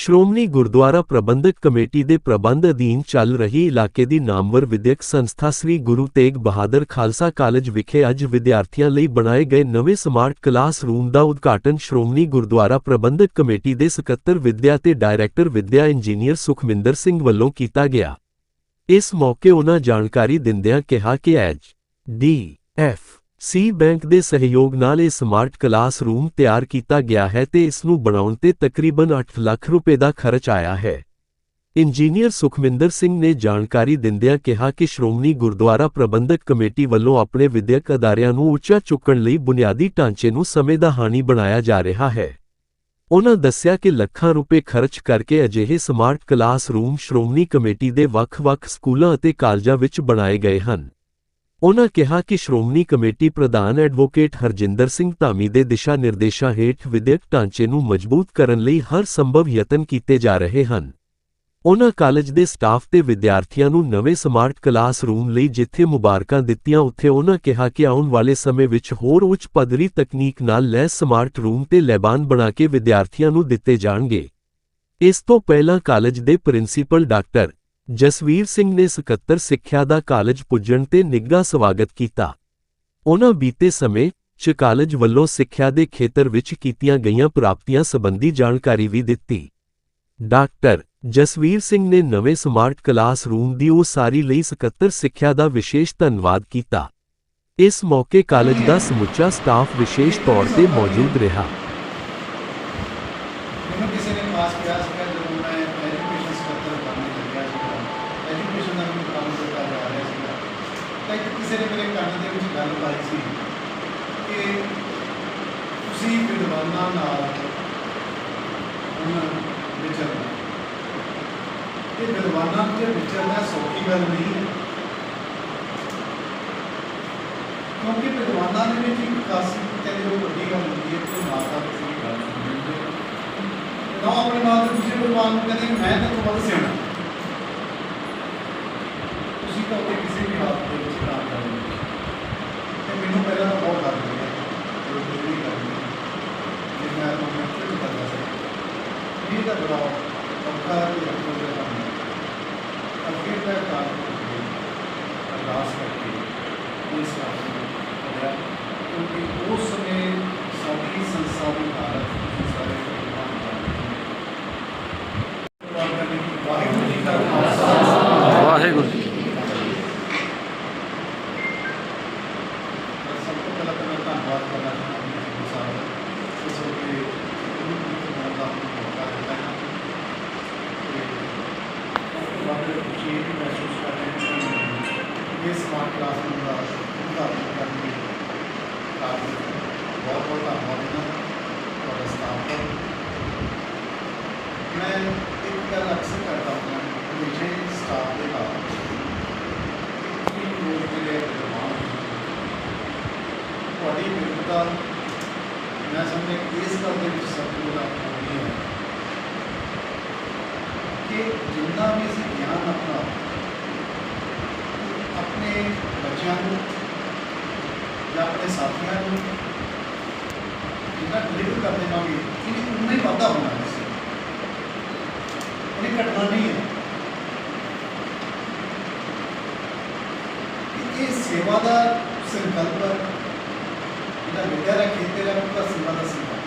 ਸ਼੍ਰੋਮਣੀ ਗੁਰਦੁਆਰਾ ਪ੍ਰਬੰਧਕ committee ਦੇ ਪ੍ਰਬੰਧ ਅਧੀਨ ਚੱਲ ਰਹੀ ਇਲਾਕੇ ਦੀ ਨਾਮਵਰ ਵਿਦਿਅਕ ਸੰਸਥਾ ਸ੍ਰੀ ਗੁਰੂ ਤੇਗ ਬਹਾਦਰ ਖਾਲਸਾ ਕਾਲਜ ਵਿਖੇ ਅੱਜ ਵਿਦਿਆਰਥੀਆਂ ਲਈ ਬਣਾਏ ਗਏ ਨਵੇਂ ਸਮਾਰਟ ਕਲਾਸ ਰੂਮ ਦਾ ਉਦਘਾਟਨ ਸ਼੍ਰੋਮਣੀ ਗੁਰਦੁਆਰਾ ਪ੍ਰਬੰਧਕ ਕਮੇਟੀ ਦੇ ਸਕੱਤਰ ਵਿਦਿਆ ਤੇ ਡਾਇਰੈਕਟਰ ਵਿਦਿਆ ਇੰਜੀਨੀਅਰ ਸੁਖਮਿੰਦਰ ਸਿੰਘ ਵੱਲੋਂ ਕੀਤਾ ਗਿਆ। ਇਸ ਮੌਕੇ ਉਨ੍ਹਾਂ ਜਾਣਕਾਰੀ ਦਿੰਦਿਆਂ ਕਿਹਾ ਕਿ H D F C bank ਦੇ ਸਹਿਯੋਗ ਨਾਲ ਇਹ ਸਮਾਰਟ ਕਲਾਸਰੂਮ ਤਿਆਰ ਕੀਤਾ ਗਿਆ ਹੈ ਤੇ ਇਸ ਨੂੰ ਬਣਾਉਣ ਤੇ ਤਕਰੀਬਨ 8 ਲੱਖ ਰੁਪਏ ਦਾ ਖਰਚ ਆਇਆ ਹੈ। ਇੰਜੀਨੀਅਰ ਸੁਖਮਿੰਦਰ ਸਿੰਘ ਨੇ ਜਾਣਕਾਰੀ ਦਿੰਦਿਆਂ ਕਿਹਾ ਕਿ ਸ਼੍ਰੋਮਣੀ ਗੁਰਦੁਆਰਾ ਪ੍ਰਬੰਧਕ ਕਮੇਟੀ ਵੱਲੋਂ ਆਪਣੇ ਵਿਦਿਅਕ ਅਦਾਰਿਆਂ ਨੂੰ ਉੱਚਾ ਚੁੱਕਣ ਲਈ ਬੁਨਿਆਦੀ ਢਾਂਚੇ ਨੂੰ ਸਮੇਂ ਦਾ ਹਾਨੀ ਬਣਾਇਆ ਜਾ ਰਿਹਾ ਹੈ। ਉਹਨਾਂ ਦੱਸਿਆ ਕਿ ਲੱਖਾਂ ਰੁਪਏ ਖਰਚ ਕਰਕੇ ਅਜਿਹੇ ਸਮਾਰਟ ਕਲਾਸਰੂਮ ਸ਼੍ਰੋਮਣੀ ਕਮੇਟੀ ਦੇ ਵੱਖ-ਵੱਖ ਸਕੂਲਾਂ ਅਤੇ ਕਾਲਜਾਂ ਵਿੱਚ ਬਣਾਏ ਗਏ ਹਨ। ਉਨ੍ਹਾਂ ਕਿਹਾ ਕਿ ਸ਼੍ਰੋਮਣੀ ਕਮੇਟੀ ਪ੍ਰਧਾਨ ਐਡਵੋਕੇਟ ਹਰਜਿੰਦਰ ਸਿੰਘ ਧਾਮੀ ਦੇ ਦਿਸ਼ਾ ਨਿਰਦੇਸ਼ਾਂ ਹੇਠ ਵਿਦਿਅਕ ਢਾਂਚੇ ਨੂੰ ਮਜ਼ਬੂਤ ਕਰਨ ਲਈ ਹਰ ਸੰਭਵ ਯਤਨ ਕੀਤੇ ਜਾ ਰਹੇ ਹਨ। ਉਨ੍ਹਾਂ ਕਾਲਜ ਦੇ ਸਟਾਫ ਤੇ ਵਿਦਿਆਰਥੀਆਂ ਨੂੰ ਨਵੇਂ ਸਮਾਰਟ ਕਲਾਸ ਰੂਮ ਲਈ ਜਿੱਥੇ ਮੁਬਾਰਕਾਂ ਦਿੱਤੀਆਂ, ਉੱਥੇ ਉਨ੍ਹਾਂ ਕਿਹਾ ਕਿ ਆਉਣ ਵਾਲੇ ਸਮੇਂ ਵਿੱਚ ਹੋਰ ਉੱਚ ਪੱਧਰੀ ਤਕਨੀਕ ਨਾਲ ਲੈਸ ਸਮਾਰਟ ਰੂਮ ਤੇ ਲੈਬਾਨ ਬਣਾ ਕੇ ਵਿਦਿਆਰਥੀਆਂ ਨੂੰ ਦਿੱਤੇ ਜਾਣਗੇ। ਇਸ ਤੋਂ ਪਹਿਲਾਂ ਕਾਲਜ ਦੇ ਪ੍ਰਿੰਸੀਪਲ ਡਾਕਟਰ ਜਸਵੀਰ ਸਿੰਘ ਨੇ ਸਕੱਤਰ ਸਿੱਖਿਆ ਦਾ ਕਾਲਜ ਪੁੱਜਣ ਤੇ ਨਿੱਘਾ ਸਵਾਗਤ ਕੀਤਾ। ਉਨ੍ਹਾਂ ਬੀਤੇ ਸਮੇਂ ਚ ਕਾਲਜ ਵੱਲੋਂ ਸਿੱਖਿਆ ਦੇ ਖੇਤਰ ਵਿੱਚ ਕੀਤੀਆਂ ਗਈਆਂ ਪ੍ਰਾਪਤੀਆਂ ਸੰਬੰਧੀ ਜਾਣਕਾਰੀ ਵੀ ਦਿੱਤੀ। ਡਾਕਟਰ ਜਸਵੀਰ ਸਿੰਘ ਨੇ ਨਵੇਂ ਸਮਾਰਟ ਕਲਾਸ ਰੂਮ ਦੀ ਉਸਾਰੀ ਲਈ ਸਕੱਤਰ ਸਿੱਖਿਆ ਦਾ ਵਿਸ਼ੇਸ਼ ਧੰਨਵਾਦ ਕੀਤਾ। ਇਸ ਮੌਕੇ ਕਾਲਜ ਦਾ ਸਮੁੱਚਾ ਸਟਾਫ ਵਿਸ਼ੇਸ਼ ਤੌਰ ਤੇ ਮੌਜੂਦ ਰਿਹਾ। ਕਿਸੇ ਨੇ ਮੇਰੇ ਕੰਨ ਦੇ ਵਿੱਚ ਗੱਲ ਪਾਈ ਸੀ ਕਿ ਤੁਸੀਂ ਵਿਦਵਾਨਾਂ ਨਾਲ ਹੁਣ ਵਿਚਰਨਾ। ਇਹ ਵਿਦਵਾਨਾਂ ਦੇ ਵਿਚਰਨਾ ਸੌਖੀ ਗੱਲ ਨਹੀਂ ਹੈ। ਕਿਉਂਕਿ ਵਿਦਵਾਨਾਂ ਦੇ ਵਿੱਚ ਇੱਕ ਖਾਸੀ ਕਹਿੰਦੇ ਉਹ ਵੱਡੀ ਗੱਲ ਹੁੰਦੀ ਹੈ ਕਿ ਮਾਤਾ ਕਿਸੇ ਦੀ ਗੱਲ ਸੁਣਦੇ ਨਾ ਆਪਣੇ ਨਾਲ ਤੇ ਨੂੰ ਕਹਿੰਦੇ ਕਿ ਮੈਂ ਤਾਂ ਤੋਂ ਵੱਧ ਸਿਆਣਾ ਤੁਸੀਂ ਤਾਂ ਉੱਥੇ ਕਿਸੇ ਵੀ ਹਾਲਤ ਦੇ ਵਿੱਚ ਕੰਮ ਕਰ ਰਹੇ ਹੋ ਤੇ ਮੈਨੂੰ ਪਹਿਲਾਂ ਤਾਂ ਬਹੁਤ ਡਰ ਲੱਗਿਆ ਜਦੋਂ ਡਿਗਰੀ ਕਰਨੀ ਜੇ ਮੈਂ ਆਪਣੇ ਫਿਟ ਕਰਦਾ ਸੀ ਇਹ ਤਾਂ ਬੜਾ ਔਖਾ ਤੇ ਰੱਖੋ ਦਾ ਕੰਮ ਹੈ ਅੱਗੇ ਦਾ ਕੰਮ ਕਰਕੇ ਅਰਦਾਸ ਕਰਕੇ ਇਸ ਕੰਮ ਨੂੰ ਕਰਿਆ ਕਿਉਂਕਿ ਉਸ ਸਮੇਂ ਸਾਡੀ ਸੰਸਥਾ ਦੀ ਹਾਲਤ ਤੁਸੀਂ ਸਾਰੇ ਵਿਦਵਾਨ ਜਾਣਦੇ ਹੋ ਵਾਹਿਗੁਰੂ ਜੀ ਕਾ ਖਾਲਸਾ ਵਾਹਿਗੁਰੂ ਜੀ ਕੀ ਸਭ ਤੋਂ ਪਹਿਲਾਂ ਤਾਂ ਮੈਂ ਧੰਨਵਾਦ ਕਰਨਾ ਚਾਹੁੰਦਾ ਹਾਂ ਜੀ ਸਾਹਿਬ ਇਸ ਵੇਲੇ ਗੁਰੂ ਜੀ ਦੇ ਨਾਮ ਦਾ ਮੌਕਾ ਦਿੱਤਾ ਹੈ ਤੇ ਬਾਬੇ ਖੁਸ਼ੀ ਵੀ ਮਹਿਸੂਸ ਕਰ ਰਹੇ ਹਾਂ ਕਿ ਇਸ ਸਮਾਰਟ ਕਲਾਸਰੂਮ ਦਾ ਉਦਘਾਟਨ ਕਰਨ ਲਈ ਕਾਫੀ ਬਹੁਤ ਬਹੁਤ ਧੰਨਵਾਦ ਇਹਨਾਂ ਦਾ ਤੁਹਾਡਾ ਸਟਾਫ ਦਾ ਮੈਂ ਇੱਕ ਗੱਲ ਅਕਸਰ ਕਰਦਾ ਹਾਂ ਹਮੇਸ਼ਾ ਹੀ ਸਟਾਫ ਦੇ ਨਾਲ ਕਿ ਲੋਕ ਜਿਹੜੇ ਵਿਦਵਾਨ ਹੁੰਦੇ ਤੁਹਾਡੀ ਵਿਵਰਤਾ ਮੈਂ ਸਮਝਦਾ ਕਿ ਇਸ ਗੱਲ ਦੇ ਵਿੱਚ ਸਭ ਤੋਂ ਵੱਡਾ ਨਹੀਂ ਹੈ ਕਿ ਜਿੰਨਾ ਵੀ ਅਸੀਂ ਗਿਆਨ ਆਪਣਾ ਆਪਣੇ ਬੱਚਿਆਂ ਨੂੰ ਜਾਂ ਆਪਣੇ ਸਾਥੀਆਂ ਨੂੰ ਜਿੰਨਾ ਡਿਲੀਵਰ ਕਰ ਦੇਵਾਂਗੇ ਇਹ ਉਨਾ ਹੀ ਵਾਧਾ ਹੋਣਾ ਹੈ। ਇਹ ਘਟਨਾ ਨਹੀਂ ਹੈ। ਇਹ ਸੇਵਾ ਦਾ ਸੰਕਲਪ ਜਿਹੜਾ ਵਿਦਿਆ ਦਾ ਖੇਤਰ ਹੈ ਉਹਦਾ ਸੇਵਾ ਦਾ ਸੰਕਲਪ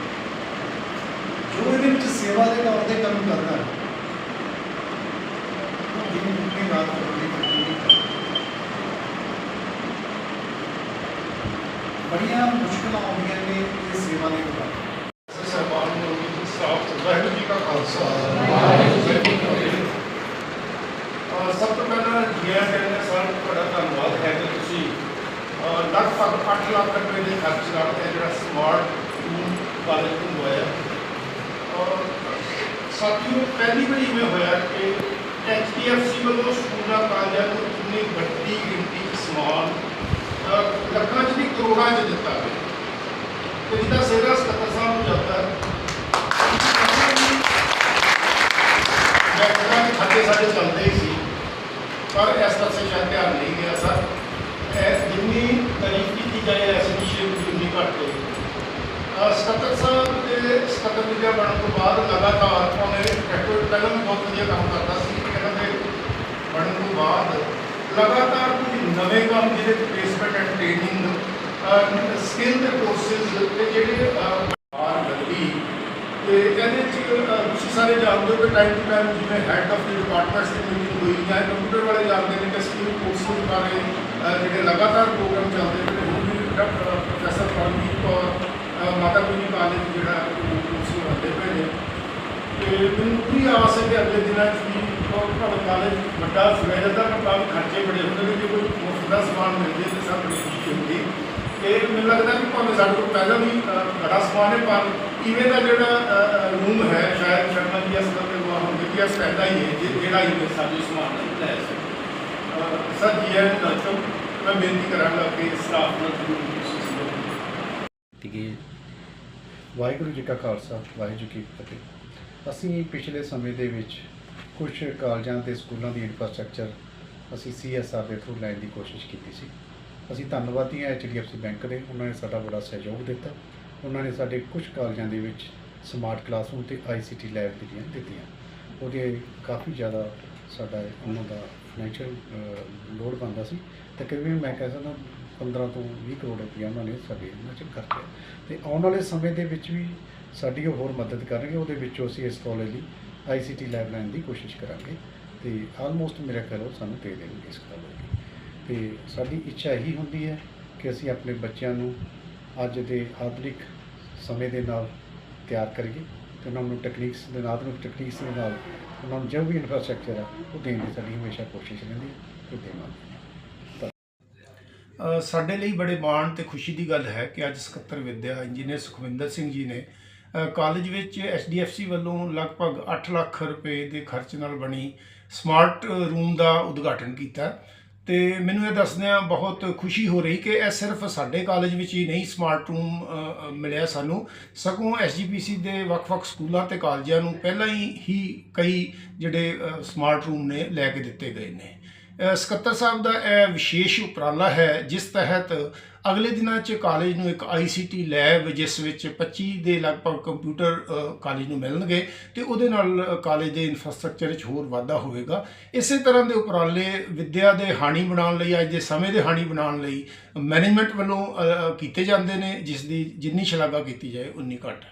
ਜੋ ਇਹਦੇ ਵਿੱਚ ਸੇਵਾ ਦੇ ਤੌਰ ਤੇ ਕੰਮ ਕਰਦਾ ਹੈ, ਉਹ ਦਿਨ ਦੁਨੀ ਰਾਤ ਕਰਦੀ ਕਰਦੀ ਬੜੀਆਂ ਮੁਸ਼ਕਲਾਂ ਆਉਂਦੀਆਂ ਨੇ ਇਸ ਸੇਵਾ ਦੇ ਦੌਰਾਨ ਸਰਕਾਰ ਨੂੰ ਸਾਫ਼ ਵਾਹਿਗੁਰੂ ਜੀ ਕਾ ਖਾਲਸਾ ਵਾਹਿਗੁਰੂ ਜੀ ਕੀ ਫਤਿਹ ਅਹ ਸਭ ਤੋਂ ਪਹਿਲਾਂ ਜੀਆ ਕਹਿੰਦੇ ਸਰ ਤੁਹਾਡਾ ਧੰਨਵਾਦ ਹੈ ਕਿ ਤੁਸੀਂ ਅਹ ਲਗਭਗ 8 ਲੱਖ ਰੁਪਏ ਦੇ ਖਰਚ ਨਾਲ ਇਹ ਜਿਹੜਾ ਸਮਾਰਟ ਰੂਮ ਕਾਲਜ ਨੂੰ ਹੋਇਆ ਔਰ ਸਾਥੀਓ ਪਹਿਲੀ ਵਾਰੀ ਇਵੇਂ ਹੋਇਆ ਕਿ ਐਚਡੀਐਫਸੀ ਵੱਲੋਂ ਸਕੂਲਾਂ ਕਾਲਜਾਂ ਨੂੰ ਇੰਨੀ ਵੱਡੀ ਗਿਣਤੀ ਚ ਸਮਾਨ ਅਹ ਲੱਖਾਂ ਚ ਨਹੀਂ ਕਰੋੜਾਂ ਚ ਦਿੱਤਾ ਗਿਆ ਤੇ ਜਿਹਦਾ ਸੇਵਾ ਸਕੱਤਰ ਸਾਹਿਬ ਨੂੰ ਜਾਂਦਾ ਹੈ ਮੈਂ ਕਹਿੰਦਾ ਕਿ ਖਾਤੇ ਸਾਡੇ ਚੱਲਦੇ ਹੀ ਸੀ ਪਰ ਇਸ ਪਾਸੇ ਸ਼ਾਇਦ ਧਿਆਨ ਨਹੀਂ ਗਿਆ ਸਰ ਇਹ ਜਿੰਨੀ ਤਾਰੀਫ ਕੀਤੀ ਜਾਏ ਇਸ ਵਿਸ਼ੇ ਨੂੰ ਉਨੀ ਘੱਟ ਹੈ ਅਹ ਸਕੱਤਰ ਸਾਹਿਬ ਦੇ ਸਕੱਤਰ ਵਿਦਿਆ ਬਣਨ ਤੋਂ ਬਾਅਦ ਲਗਾਤਾਰ ਉਹਨੇ ਟੈਕਨੋ ਵਧੀਆ ਕੰਮ ਕਰਦਾ ਸੀ ਇਹਨਾਂ ਦੇ ਬਣਨ ਤੋਂ ਬਾਅਦ ਲਗਾਤਾਰ ਕੁਝ ਨਵੇਂ ਕੰਮ ਜਿਹਦੇ ਤੇ ਪਲੇਸਮੈਂਟ ਐਂਡ ਟ੍ਰੇਨਿੰਗ ਸਕਿੱਲ ਦੇ ਕੋਰਸਿਸ ਤੇ ਜਿਹੜੇ ਬਾਹਰ ਲੱਗੀ ਤੇ ਇਹਦੇ ਚ ਅਹ, ਤੁਸੀਂ ਸਾਰੇ ਜਾਣਦੇ ਹੋ ਕਿ ਟਾਈਮ ਟੂ ਟਾਈਮ ਜਿਵੇਂ ਹੈਡ ਆਫ ਦੀ ਡਿਪਾਰਟਮੈਂਟਸ ਦੀ ਮੀਟਿੰਗ ਹੋਈ ਜਾਂ ਕੰਪਿਊਟਰ ਵਾਲੇ ਜਾਣਦੇ ਨੇ ਕਿ ਸਕਿੱਲ ਕੋਰਸਿਸ ਬਾਰੇ ਅਹ, ਜਿਹੜੇ ਲਗਾਤਾਰ ਪ੍ਰੋਗਰਾਮ ਚੱਲਦੇ ਨੇ ਹੁਣ ਵੀ ਪ੍ਰੋਫੈਸਰ ਪਰਮਜੀਤ ਕੌਰ ਅਹ, ਮਾਤਾ ਗੁਜਰੀ ਕਾਲਜ ਜਿਹੜਾ ਉਹ ਕੋਰਸ ਹੁੰਦੇ ਪਏ ਨੇ ਤੇ ਮੈਨੂੰ ਪੂਰੀ ਆਸ ਹੈ ਕਿ ਅਗਲੇ ਦਿਨਾਂ 'ਚ ਵੀ ਉਹ ਤੁਹਾਡਾ ਕਾਲਜ ਵੱਡਾ ਸਵੇਰ ਦਾ ਕੰਮ ਖਰਚੇ ਬੜੇ ਹੁੰਦੇ ਨੇ ਜੇ ਕੋਈ ਮੁਫਤ ਦਾ ਸਮਾਨ ਮਿਲ ਜੇ ਤਾਂ ਸਭ ਬੜੀ ਖੁਸ਼ੀ ਹੁੰਦੀ ਇਹ ਮੈਨੂੰ ਲੱਗਦਾ ਕਿ ਭਾਵੇਂ ਸਾਡੇ ਕੋਲ ਪਹਿਲਾਂ ਵੀ ਅ, ਬੜਾ ਸਮਾਨ ਹੈ ਪਰ ਇਵੇਂ ਦਾ ਜਿਹੜਾ ਰੂਮ ਹੈ ਸ਼ਾਇਦ ਸ਼ਰਮਾ ਜੀ ਇਸ ਤਰ੍ਹਾਂ ਉਹ ਹੁੰਦੇ ਕਿ ਇਸ ਹੀ ਹੈ ਜਿਹੜਾ ਇਵੇਂ ਸਾਡੇ ਸਮਾਨ ਲੈ ਸਕੇ ਸਰ ਜੀ ਹੈ ਨਾਚੋ ਮੈਂ ਬੇਨਤੀ ਕਰਾਂਗਾ ਕਿ ਸਟਾਫ ਨਾਲ ਜ਼ਰੂਰ ਵਾਹਿਗੁਰੂ ਜੀ ਕਾ ਖਾਲਸਾ ਵਾਹਿਗੁਰੂ ਜੀ ਕੀ ਫਤਿਹ। ਅਸੀਂ ਪਿਛਲੇ ਸਮੇਂ ਦੇ ਵਿੱਚ ਕੁਝ ਕਾਲਜਾਂ ਤੇ ਸਕੂਲਾਂ ਦੀ ਇਨਫਰਾਸਟ੍ਰਕਚਰ ਅਸੀਂ ਸੀਐਸਆਰ ਦੇ ਥਰੂ ਲੈਣ ਦੀ ਕੋਸ਼ਿਸ਼ ਕੀਤੀ ਸੀ। ਅਸੀਂ ਧੰਨਵਾਦੀ ਹਾਂ ਐਚਡੀਐਫਸੀ ਬੈਂਕ ਦੇ, ਉਹਨਾਂ ਨੇ ਸਾਡਾ ਬੜਾ ਸਹਿਯੋਗ ਦਿੱਤਾ। ਉਹਨਾਂ ਨੇ ਸਾਡੇ ਕੁਝ ਕਾਲਜਾਂ ਦੇ ਵਿੱਚ ਸਮਾਰਟ ਕਲਾਸਰੂਮ ਤੇ ਆਈਸੀਟੀ ਲੈਬ ਜਿਹੜੀਆਂ ਦਿੱਤੀਆਂ। ਉਹਦੇ ਕਾਫੀ ਜ਼ਿਆਦਾ ਸਾਡਾ ਉਹਨਾਂ ਦਾ ਫਾਈਨੈਂਸ਼ੀਅਲ ਲੋਡ ਬਣਦਾ ਸੀ। ਤਕਰੀਬਨ ਮੈਂ ਕਹਿ ਸਕਦਾ 15 ਤੋਂ 20 ਕਰੋੜ ਰੁਪਇਆ ਉਹਨਾਂ ਨੇ ਸਾਡੇ ਇਹਨਾਂ 'ਚ ਖਰਚਿਆ। ਤੇ ਆਉਣ ਵਾਲੇ ਸਮੇਂ ਦੇ ਵਿੱਚ ਵੀ ਸਾਡੀ ਉਹ ਹੋਰ ਮਦਦ ਕਰਨਗੇ, ਉਹਦੇ ਵਿੱਚੋਂ ਅਸੀਂ ਇਸ ਕਾਲਜ ਲਈ ਆਈਸੀਟੀ ਲੈਬ ਲੈਣ ਦੀ ਕੋਸ਼ਿਸ਼ ਕਰਾਂਗੇ। ਤੇ ਆਲਮੋਸਟ ਮੇਰਾ ਕਰੋ ਸਾਨੂੰ ਦੇ ਦੇਣਗੇ ਇਸ ਕਾਲਜ ਦੀ। ਤੇ ਸਾਡੀ ਇੱਛਾ ਇਹੀ ਹੁੰਦੀ ਹੈ ਕਿ ਅਸੀਂ ਆਪਣੇ ਬੱਚਿਆਂ ਨੂੰ ਅੱਜ ਦੇ ਆਧੁਨਿਕ ਸਮੇਂ ਦੇ ਨਾਲ ਤਿਆਰ ਕਰੀਏ ਤੇ ਉਹਨਾਂ ਨੂੰ ਟੈਕਨੀਕਸ ਦੇ ਨਾਲ ਆਧੁਨਿਕ ਟੈਕਨੀਕਸ ਦੇ ਨਾਲ ਉਹਨਾਂ ਨੂੰ ਜੋ ਵੀ ਇਨਫਰਾਸਟ੍ਰਕਚਰ ਹੈ ਉਹ ਦੇਣ ਦੀ ਸਾਡੀ ਹਮੇਸ਼ਾ ਕੋਸ਼ਿਸ਼ ਰਹਿੰਦੀ ਹੈ ਤੇ ਦੇਵਾਂਗੇ ਅ, ਸਾਡੇ ਲਈ ਬੜੇ ਮਾਣ ਤੇ ਖੁਸ਼ੀ ਦੀ ਗੱਲ ਹੈ ਕਿ ਅੱਜ ਸਕੱਤਰ ਵਿਦਿਆ ਇੰਜੀਨੀਅਰ ਸੁਖਵਿੰਦਰ ਸਿੰਘ ਜੀ ਨੇ ਕਾਲਜ ਵਿੱਚ ਐਸਡੀਐਫਸੀ ਵੱਲੋਂ ਲਗਭਗ 8 ਲੱਖ ਰੁਪਏ ਦੇ ਖਰਚ ਨਾਲ ਬਣੀ ਸਮਾਰਟ ਰੂਮ ਦਾ ਉਦਘਾਟਨ ਕੀਤਾ। ਤੇ ਮੈਨੂੰ ਇਹ ਦੱਸਦਿਆਂ ਬਹੁਤ ਖੁਸ਼ੀ ਹੋ ਰਹੀ ਕਿ ਇਹ ਸਿਰਫ ਸਾਡੇ ਕਾਲਜ ਵਿੱਚ ਹੀ ਨਹੀਂ ਸਮਾਰਟ ਰੂਮ ਮਿਲਿਆ ਸਾਨੂੰ। ਸਗੋਂ ਐਸਜੀਪੀਸੀ ਦੇ ਵੱਖ-ਵੱਖ ਸਕੂਲਾਂ ਤੇ ਕਾਲਜਾਂ ਨੂੰ ਪਹਿਲਾਂ ਹੀ ਕਈ ਜਿਹੜੇ ਸਮਾਰਟ ਰੂਮ ਨੇ ਲੈ ਕੇ ਦਿੱਤੇ ਗਏ ਨੇ। ਸਕੱਤਰ ਸਾਹਿਬ ਦਾ ਇਹ ਵਿਸ਼ੇਸ਼ ਉਪਰਾਲਾ ਹੈ, ਜਿਸ ਤਹਿਤ ਅਗਲੇ ਦਿਨਾਂ 'ਚ ਕਾਲਜ ਨੂੰ ਇੱਕ ਆਈਸੀਟੀ ਲੈਬ ਜਿਸ ਵਿੱਚ 25 ਦੇ ਲਗਭਗ ਕੰਪਿਊਟਰ ਕਾਲਜ ਨੂੰ ਮਿਲਣਗੇ ਤੇ ਉਹਦੇ ਨਾਲ ਕਾਲਜ ਦੇ ਇਨਫਰਾਸਟ੍ਰਕਚਰ ਵਿੱਚ ਹੋਰ ਵਾਧਾ ਹੋਵੇਗਾ। ਇਸੇ ਤਰ੍ਹਾਂ ਦੇ ਉਪਰਾਲੇ ਵਿੱਦਿਆ ਦੇ ਹਾਣੀ ਬਣਾਉਣ ਲਈ, ਅੱਜ ਦੇ ਸਮੇਂ ਦੇ ਹਾਣੀ ਬਣਾਉਣ ਲਈ ਮੈਨੇਜਮੈਂਟ ਵੱਲੋਂ ਕੀਤੇ ਜਾਂਦੇ ਨੇ, ਜਿਸ ਦੀ ਜਿੰਨੀ ਸ਼ਲਾਘਾ ਕੀਤੀ ਜਾਏ, ਉਨੀ ਘੱਟ।